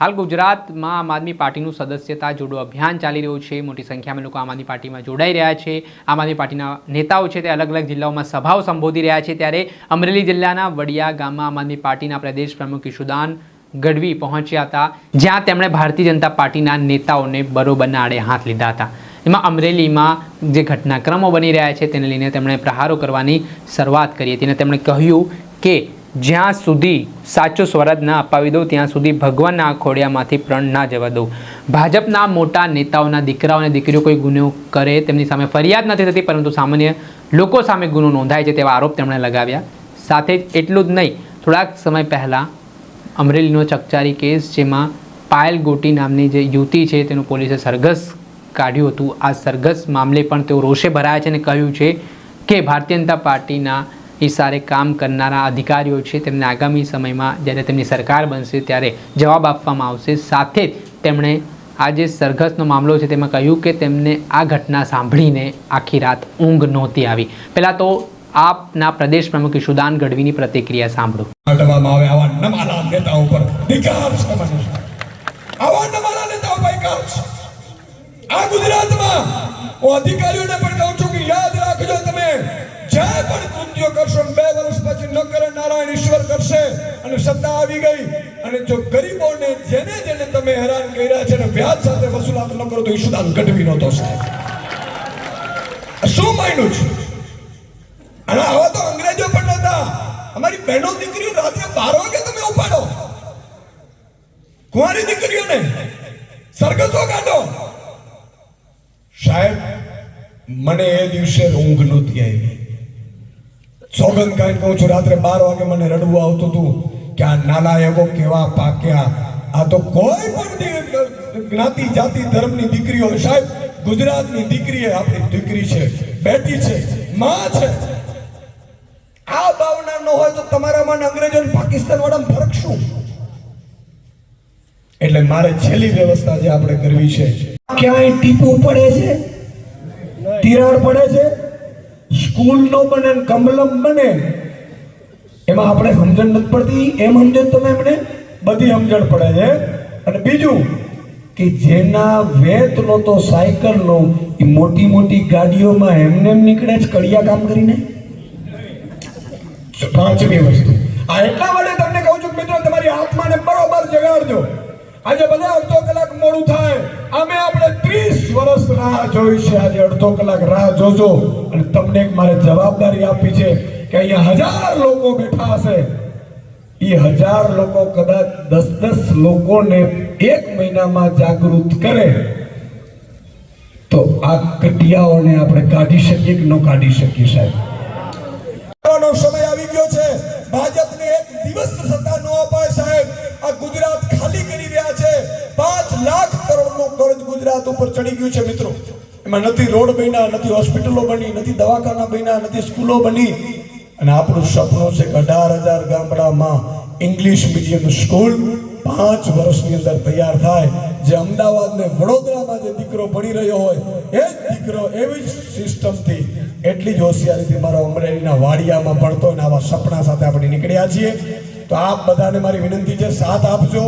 હાલ ગુજરાતમાં આમ આદમી પાર્ટીનું સદસ્યતા જોડો અભિયાન ચાલી રહ્યું છે. મોટી સંખ્યામાં લોકો આમ આદમી પાર્ટીમાં જોડાઈ રહ્યા છે. આમ આદમી પાર્ટીના નેતાઓ છે તે અલગ અલગ જિલ્લાઓમાં સભાઓ સંબોધી રહ્યા છે. ત્યારે અમરેલી જિલ્લાના વડિયા ગામમાં આમ આદમી પાર્ટીના પ્રદેશ પ્રમુખ ઈશુદાન ગઢવી પહોંચ્યા હતા, જ્યાં તેમણે ભારતીય જનતા પાર્ટીના નેતાઓને બરોબરના આડે હાથ લીધા હતા. એમાં અમરેલીમાં જે ઘટનાક્રમો બની રહ્યા છે, તેને લઈને તેમણે પ્રહારો કરવાની શરૂઆત કરી હતી અને તેમણે કહ્યું કે જ્યાં સુધી સાચો સ્વરાજ ના અપાવી દઉં, ત્યાં સુધી ભગવાનના ખોડિયામાંથી પ્રણ ના જવા દઉં. ભાજપના મોટા નેતાઓના દીકરાઓ અને દીકરીઓ કોઈ ગુનો કરે તેમની સામે ફરિયાદ નથી થતી, પરંતુ સામાન્ય લોકો સામે ગુનો નોંધાય છે તેવા આરોપ તેમણે લગાવ્યા. સાથે જ એટલું જ નહીં, થોડાક સમય પહેલાં અમરેલીનો ચકચારી કેસ, જેમાં પાયલ ગોટી નામની જે યુવતી છે, તેનું પોલીસે સરઘસ કાઢ્યું હતું. આ સરઘસ મામલે પણ તેઓ રોષે ભરાયા છે અને કહ્યું છે કે ભારતીય જનતા પાર્ટીના ઈશારે કામ કરનારા અધિકારીઓ છે, તેમને આગામી સમયમાં જ્યારે તેમની સરકાર બનશે ત્યારે જવાબ આપવામાં આવશે. સાથે જ તેમણે આ જે સરઘસનો મામલો છે, તેમાં કહ્યું કે તેમને આ ઘટના સાંભળીને આખી રાત ઊંઘ નહોતી આવી. પહેલાં તો આપના પ્રદેશ પ્રમુખ ઈશુદાન ગઢવીની પ્રતિક્રિયા સાંભળો. આ અને સત્તા આવી ગઈ. અને જો ગરીબોને જેને જેને તમે હેરાન કર્યા છે ને વ્યાજ સાથે વસૂલાત ન કરો તો ઈશુદાન ગઢવીનો નહોતો શું માન્યું છે? અને આવા તો અંગ્રેજો પણ નતા. અમારી બહેનો દીકરીઓ રાત્રે બાર વાગે તમે ઉપાડો. કુંવારી દીકરીઓને સરગસો કાઢો. સાહેબ, મને એ દિવસે ઊંઘ નહોતી આવી. સોગંદ કાંઈ કહું છું, રાત્રે બાર વાગે મને રડવું આવતું હતું. કે આ નાલાયકો કેવા પાક્યા? આ તો કોઈ પણ જ્ઞાતિ, જાતિ, ધર્મની દીકરીઓ સાહેબ, ગુજરાતની દીકરી આપણી દીકરી છે, બેટી છે, માં છે. આ ભાવના ન હોય તો તમારામાં અંગ્રેજો પાકિસ્તાન વાળા ફરક શું? એટલે મારે છેલ્લી વ્યવસ્થા જે આપણે કરવી છે, ક્યાંય ટીપું પડે છે? તિરાડ પડે છે? સ્કૂલ નો બને કમલમ બને એમાં આપણે સમજણ નથી પડતી. એમ સમજણ તમે એમને બધી સમજણ પડે છે. અને બીજું કે જેના વેત નો તો સાયકલનો, એ મોટી મોટી ગાડીઓમાં એમને એમ નીકળે છે કડિયા કામ કરીને? પાંચમી વસ્તુ. આ એટલા માટે તમને કહું છું મિત્રો, તમારી આત્માને બરોબર જગાડજો. આજે બધા અડધો કલાક મોડું થાય. અમે આપણે ત્રીસ વર્ષ રાહ જોઈ છે. આજે અડધો કલાક રાહ જોજો. અને તમને એક મારે જવાબદારી આપી છે. કે અહીંયા હજાર લોકો બેઠા હશે. એ હજાર લોકો કદાચ દસ દસ લોકોને એક મહિનામાં જાગૃત કરે. તો આ કટિયાઓને આપણે કાઢી શકીએ કે ન કાઢી શકીએ સાહેબ? સમય આવી ગયો છે. ભાજપને એક દિવસ સત્તા અપાય સાહેબ. આ ગુજરાત ખાલી કરી રહ્યા છે. પાંચ લાખ કરોડનું કર્જ ગુજરાત ઉપર ચડી ગયું છે મિત્રો. એમાં નથી રોડ બન્યા, નથી હોસ્પિટલો બની, નથી દવાખાના બન્યા, નથી સ્કૂલો બની. અને આપણું સપનું છે કે અઢાર હજાર ગામડામાં ઇંગ્લિશ મીડિયમ સ્કૂલ પાંચ વર્ષની અંદર તૈયાર થાય. જે અમદાવાદ ને વડોદરામાં જે દીકરો ભણી રહ્યો હોય, એ જ દીકરો એવી જ સિસ્ટમથી એટલી જ હોશિયારીથી મારા અમરેલીના વાડિયામાં ભણતો અને આવા સપના સાથે આપણે નીકળ્યા છીએ. તો આપ બધાને મારી વિનંતી છે, સાથ આપજો.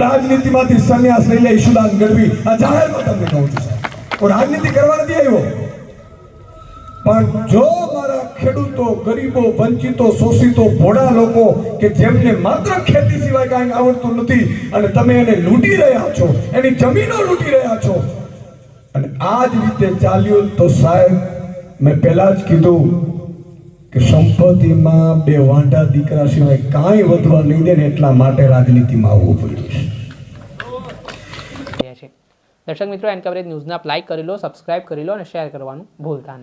રાજનીતિમાંથી સંન્યાસ લઈ લે ઈશુદાન ગઢવી. આ જાહેરમાં તમને કહું છું રાજનીતિ કરવા નથી આવ્યો? પણ જો મારા ખેડૂતો, ગરીબો, વંચિતો, શોષિતો, ભોળા લોકો કે જેમને માત્ર ખેતી સિવાય કાંઈ આવડતું નથી અને તમે એને લૂંટી રહ્યા છો, એની જમીનો લૂંટી રહ્યા છો, અને આ જ રીતે ચાલ્યું તો સાહેબ, મેં પહેલા જ કીધું કે સંપત્તિમાં બે વાંઢા દીકરા સિવાય કાંઈ વધવા નહીં દે ને એટલા માટે રાજનીતિમાં આવવું પડ્યું છે. દર્શક મિત્રો, એન કવરેજ ન્યૂઝને લાઇક કરી લો, સબસ્ક્રાઇબ કરી લો અને શેર કરવાનું ભૂલતા નહીં.